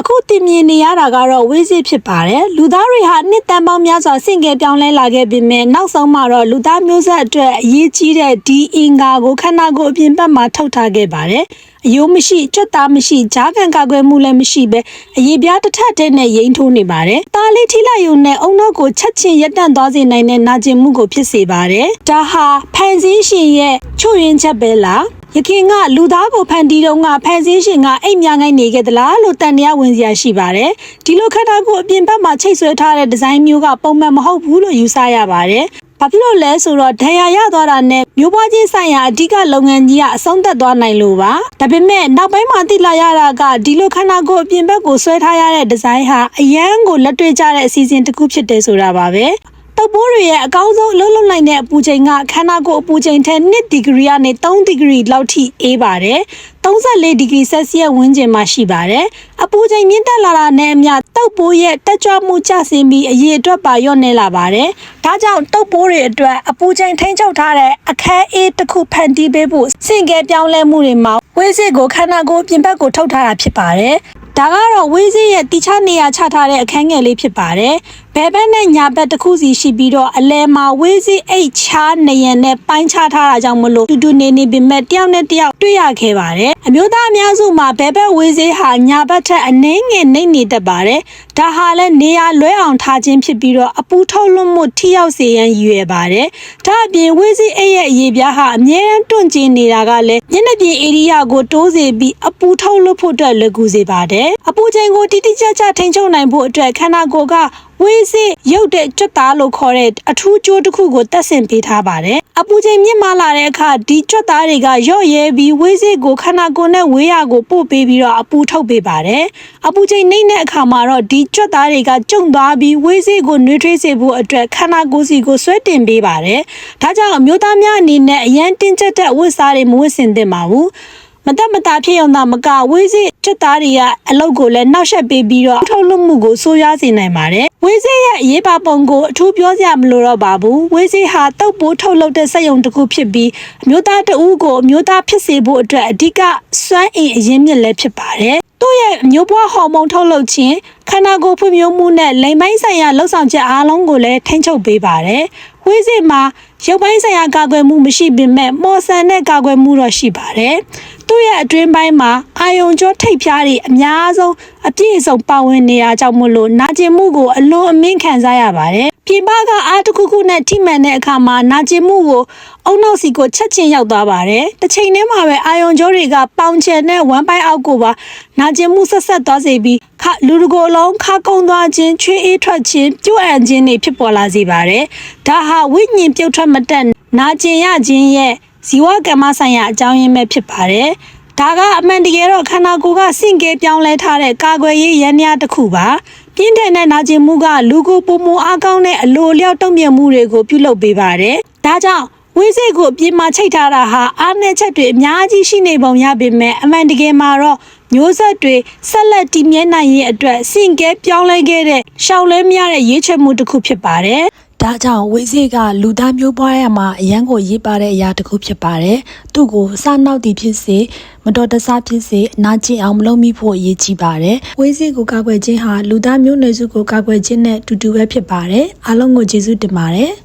အခုတင်မြင်နေရတာကတော့ဝေးစစ်ဖြစ်ပါတယ်လူသားတွေဟာနှစ်တန်ပေါင်းများစွာဆင့်ကဲပြောင်းလဲလာခဲ့ပေမဲ့နောက်ဆုံးမှာတော့လူသားမျိုးဆက်အတွက်အရေးကြီးတဲ့ဒီအင်္ဂါကိုခန္ဓာကိုယ်အပြင်ဘက်မှာထုတ်ထားခဲ့ပါတယ်အယိုးမရှိကြွက်သားမရှိဂျားကန်ကာကွယ်မှုလည်းမရှိပဲအရေးပြားတစ်ထက်တည်းနဲ့ရိမ့်ထိုးနေပါတယ်။ตาလေးထိလိုက်ယုံနဲ့အုံနောက်ကိုချက်ချင်းရက်တန့်သွားစေနိုင်တဲ့နာကျင်မှုကိုဖြစ်စေပါတယ်။ဒါဟာဖန်ဆင်းရှင်ရဲ့ချွတ်ယွင်းချက်ပဲလား။ ယခင်ကလူသားကိုဖန်တီးတော့ကဖန်ဆင်းရှင်ကအိမ်များငိုင်းနေခဲ့သလားလို့တန်တရားဝင်စရာရှိပါတယ်။ဒီလိုခန္ဓာကိုယ်အပြင်ဘက်မှာချိတ်ဆွဲထားတဲ့ဒီဇိုင်းမျိုးကပုံမှန်မဟုတ်ဘူးလို့ယူဆရပါတယ်။ဘာဖြစ်လို့လဲဆိုတော့ဒဏ်ရာရသွားတာနဲ့မျိုးပွားချင်းဆိုင်ရာအဓိကလုပ်ငန်းကြီးကအဆုံးသတ်သွားနိုင်လို့ပါဒါပေမဲ့နောက်ပိုင်းမှာသိလာရတာကဒီလိုခန္ဓာကိုယ်အပြင်ဘက်ကိုဆွဲထားရတဲ့ဒီဇိုင်းဟာအရန်ကိုလက်တွေ့ကျတဲ့အစီအစဉ်တစ်ခုဖြစ်တယ်ဆိုတာပါပဲ တောက်ပိုးတွေရဲ့အကောင်းဆုံးအလုပ်လုပ်နိုင်တဲ့အပူချိန်ကခန္ဓာကိုယ်အပူချိန်ထက်1ဒီဂရီကနေ3ဒီဂရီလောက်ထိအေးပါတယ်34ဒီဂရီဆက်စီယပ်ဝန်းကျင်မှာရှိပါတယ်အပူချိန်မြင့်တက်လာတာနဲ့အမျှတောက်ပိုးရဲ့တက်ကြွမှုကျဆင်းပြီးအရေအတွက်ပါလျော့နေလာပါတယ်ဒါကြောင့်တောက်ပိုးတွေအတွက်အပူချိန်ထိန်းချုပ်ထားတဲ့အခန်းအေးတစ်ခုဖန်တီးပေးဖို့စင်ကဲပြောင်းလဲမှုတွေမှာဝေးစစ်ကိုခန္ဓာကိုယ်ပြင်ဘက်ကိုထုတ်ထားတာဖြစ်ပါတယ်ဒါကတော့ဝေးစည်းရဲ့တိချနေရာချထားတဲ့အခန်းငယ်လေးဖြစ်ပါတယ်။ ဘယ်ဘက်နဲ့ညာဘက်တစ်ခုစီရှိပြီးတော့အလဲမှာဝေးစည်းအိတ်ချားနေရန်နဲ့ပိုင်းခြားထားတာကြောင့်မလို့တူတူနေနေပေမဲ့တယောက်နဲ့တယောက်တွေ့ရခဲ့ပါတယ်။အမျိုးသားအများစုမှာဘယ်ဘက်ဝေးစည်းဟာညာဘက်ထက်အနှင်းငယ်နှိမ့်နေတတ်ပါတယ်။ဒါဟာလည်းနေရာလွဲအောင်ထားခြင်းဖြစ်ပြီးတော့အပူထုတ်လွှတ်မှုထိရောက်စေရန်ရည်ရွယ်ပါတယ်။ဒါအပြင်ဝေးစည်းအိတ်ရဲ့အရေးပြားဟာအမြဲတမ်းတွန့်ကျင်နေတာကလည်းညနေပြင်ဧရိယာကိုတိုးစေပြီးအပူထုတ်လွှတ်ဖို့အတွက်လွယ်ကူစေပါတယ်။အပူချိန်ကိုတိတိကျကျထိန်းချုပ်နိုင်ဖို့အတွက်ခန္ဓာကိုယ်ကဝေးစစ်ရုပ်တဲ့ကြွက်သားလို့ခေါ်တဲ့အထူးကြိုးတစ်ခုကိုတက်ဆင်ပေးထားပါတယ်။အပူချိန်မြင့်မားလာတဲ့အခါဒီကြွက်သားတွေကရော့ရဲပြီးဝေးစစ်ကိုခန္ဓာကိုယ်နဲ့ဝေးရကိုပို့ပေးပြီးတော့အပူထုတ်ပေးပါတယ်။အပူချိန်နှိမ့်တဲ့အခါမှာတော့ဒီကြွက်သားတွေကကျုံသွားပြီးဝေးစစ်ကိုနှွေးထွေးစေဖို့အတွက်ခန္ဓာကိုယ်စီကိုဆွဲတင်ပေးပါတယ်။ဒါကြောင့်အမျိုးသားများအနေနဲ့အရန်တင်းကျပ်တဲ့ဝတ်စားတွေမဝတ်ဆင်သင့်ပါဘူး။ မတက်မတာဖြစ်ရုံသာမကဝေးစစ်ချက်သားတွေကအလုပ်ကိုလည်းနှောက်ယှက်ပေးပြီးတော့ထုတ်လွှတ်မှုကိုဆိုးရွားစေနိုင်ပါတယ်။ဝေးစစ်ရဲ့အရေးပါပုံကိုအထူးပြောစရာမလိုတော့ပါဘူး။ဝေးစစ်ဟာတုပ်ပိုးထုတ်လုပ်တဲ့စက်ရုံတစ်ခုဖြစ်ပြီးအမျိုးသားတဦးကိုအမျိုးသားဖြစ်စေဖို့အတွက်အဓိကစွမ်းအင်အရင်းမြစ်လည်းဖြစ်ပါတယ်။သူ့ရဲ့အမျိုးပွားဟော်မုန်းထုတ်လုပ်ခြင်းခန္ဓာကိုယ်ဖွံ့ဖြိုးမှုနဲ့လိမ်ပိုင်းဆိုင်ရာလှုပ်ဆောင်ချက်အားလုံးကိုလည်းထိန်းချုပ်ပေးပါတယ်။ဝေးစစ်မှာရုပ်ပိုင်းဆိုင်ရာကာကွယ်မှုမရှိပေမဲ့မော်ဆန်တဲ့ကာကွယ်မှုတော့ရှိပါတယ်။သူ့ရဲ့အတွင်းပိုင်းမှာအာယုံကြောထိပ်ဖျားတွေအများဆုံးအပြည့်အစုံပါဝင်နေတာကြောင့်မို့လို့နာကျင်မှုကိုအလွန်အမင်းခံစားရပါတယ်။ပြင်ပကအားတစ်ခုခုနဲ့ထိမှန်တဲ့အခါမှာနာကျင်မှုကိုအုံနောက်စီကိုချက်ချင်းရောက်သွားပါတယ်။တစ်ချိန်တည်းမှာပဲအာယုံကြောတွေကပေါင်ချယ်နဲ့ဝမ်းပိုင်းအောက်ကိုပါနာကျင်မှုဆက်ဆက်သွားစေပြီးခလူတကိုယ်လုံးခါကုန်းသွားခြင်းချွေးအေးထွက်ခြင်းကြွအံ့ခြင်းတွေဖြစ်ပေါ်လာစေပါတယ်။ဒါဟာဝိညာဉ်ပြုတ်ထွက်မတက်နာကျင်ရခြင်းရဲ့ ဇီဝကမ္မဆိုင်ရာအကြောင်းရင်းပဲဖြစ်ပါတယ်။ဒါကအမှန်တကယ်တော့ခန္ဓာကိုယ်ကစင့်ကဲပြောင်းလဲထားတဲ့ကာကွယ်ရေးရန်ရာတစ်ခုပါ။ပြင်းထန်တဲ့နာကျင်မှုကလူကိုပုံမအားကောင်းတဲ့အလိုအလျောက်တုံ့ပြန်မှုတွေကိုပြုလုပ်ပေးပါတယ်။ဒါကြောင့်ဝိစိတ်ကိုအပြင်းမှာချိတ်ထားတာဟာအားနည်းချက်တွေအများကြီးရှိနေပုံရပေမဲ့အမှန်တကယ်မှာတော့မျိုးဆက်တွေဆက်လက်တည်မြဲနိုင်ရေးအတွက်စင်ကဲပြောင်းလဲခဲ့တဲ့ရှောက်လဲမရတဲ့ရေးချယ်မှုတစ်ခုဖြစ်ပါတယ်။ ဒါကြောင့်ဝိဇိကလူသားမျိုးပွားရမှာအရန်ကိုရေးပါတဲ့အရာတစ်ခုဖြစ်ပါတယ်။သူ့ကိုအစနောက်တည်ဖြစ်စေမတော်တဆဖြစ်စေအနာကျင်အောင်မလုပ်မိဖို့အရေးကြီးပါတယ်။ဝိဇိကိုကာကွယ်ခြင်းဟာလူသားမျိုးနွယ်စုကိုကာကွယ်ခြင်းနဲ့တူတူပဲဖြစ်ပါတယ်။အားလုံးကိုကျေးဇူးတင်ပါတယ်။